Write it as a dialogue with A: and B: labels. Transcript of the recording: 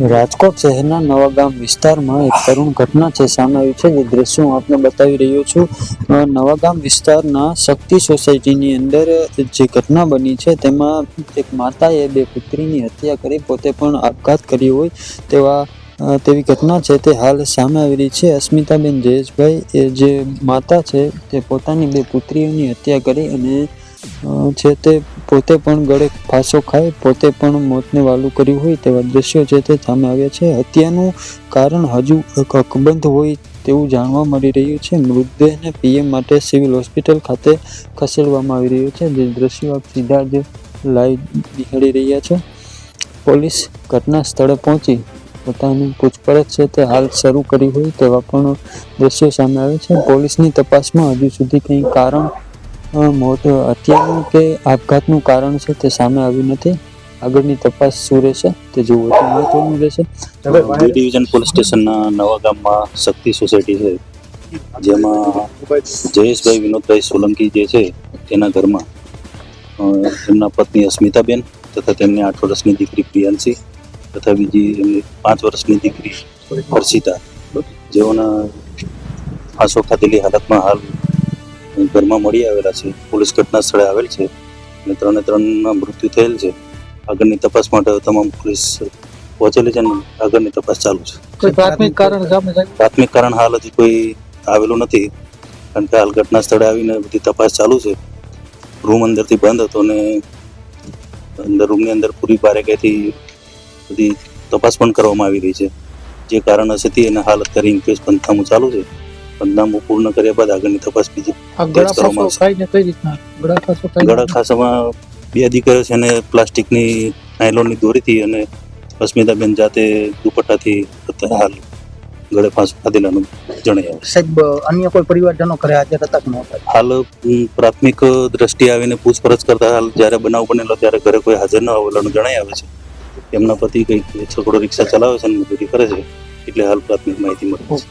A: રાજકોટ શહેરના નવાગામ વિસ્તારમાં એક કરુણ ઘટના છે. સામે આવી છે. જે દ્રશ્ય હું આપને બતાવી રહ્યો છું. નવાગામ વિસ્તારના શક્તિ સોસાયટીની અંદર જે ઘટના બની છે, તેમાં એક માતાએ બે પુત્રીની હત્યા કરી, પોતે પણ આપઘાત કર્યો હોય તેવા તેવી ઘટના છે. તે હાલ સામે આવી રહી છે. અસ્મિતાબેન જયેશભાઈ એ જે માતા છે, તે પોતાની બે પુત્રીઓની હત્યા કરી અને છે તે પોતે પણ ગળે ફાંસો ખાઈ પોતે પણ મોતને વાલું કર્યું હોય તેવા દ્રશ્યો છે તે સામે આવ્યા છે. હત્યાનું કારણ હજુ અકબંધ હોય તેવું જાણવા મળી રહ્યું છે. મૃતદેહને પીએમ માટે સિવિલ હોસ્પિટલ ખાતે ખસેડવામાં આવી રહ્યો છે. જે દ્રશ્યો આપ સીધા જ લાઈવ નિહાળી રહ્યા છે. પોલીસ ઘટના સ્થળે પહોંચી પોતાની પૂછપરછ છે તે હાલ શરૂ કરી હોય તેવા પણ દ્રશ્યો સામે આવે છે. પોલીસની તપાસમાં હજુ સુધી કંઈ કારણ મોત હત્યાનું કે આપઘાતનું કારણ છે તે સામે આવ્યું નથી. આગળની તપાસ શું રહેશે તે જોવું તો મહત્વનું રહેશે.
B: બી ડિવિઝન પોલીસ સ્ટેશનના નવા ગામમાં શક્તિ સોસાયટી છે. જેમાં જયેશભાઈ વિનોદભાઈ સોલંકી જે છે તેના ઘરમાં તેમના પત્ની અસ્મિતાબેન તથા તેમની આઠ વર્ષની દીકરી પ્રિયાંશી તથા બીજી એમની પાંચ વર્ષની દીકરી હર્ષિતા. જેઓના ફાંસો ખાધેલી હાલતમાં હાલ ઘરમાં મળી આવેલા છે. પોલીસ ઘટના સ્થળે આવેલ છે અને ત્રણે ત્રણના મૃત્યુ થયેલ છે. આગળની તપાસ માટે તમામ પોલીસ પહોંચેલી છે અને આગળની તપાસ ચાલુ છે.
C: પ્રાથમિક કારણ
B: પ્રાથમિક કારણ હાલ હજી કોઈ આવેલું નથી. કારણ કે હાલ ઘટના સ્થળે આવીને બધી તપાસ ચાલુ છે. રૂમ અંદરથી બંધ હતો અને અંદર રૂમની અંદર પૂરી બારેકાઈથી બધી તપાસ પણ કરવામાં આવી રહી છે. જે કારણ હશે તે એને હાલ અત્યારે ઇન્ક્વેસ્ટ પંથામું ચાલુ છે. પંથનામું પૂર્ણ કર્યા બાદ આગળની તપાસ બીજી
C: ગળા
B: ખાસામાં બે દીકરીઓ છે અને પ્લાસ્ટિકની નાયલોનની દોરીથી અને અસ્મિતાબેન જાતે દુપટ્ટાથી હાલ ગળે ફાંસો ખાધેલાનું જણાય
C: સાહેબ અન્ય કોઈ પરિવારજનો ઘરે હાજર હતા કે નહોતા
B: હાલ પ્રાથમિક દ્રષ્ટિએ આવીને પૂછપરછ કરતા હાલ જ્યારે બનાવ બનેલો ત્યારે ઘરે કોઈ હાજર ન આવેલાનું જણાઈ આવે છે. એમના પતિ કંઈક છોકરો રિક્ષા ચલાવે છે અને મજૂરી કરે છે એટલે હાલ પ્રાથમિક માહિતી મળી છે.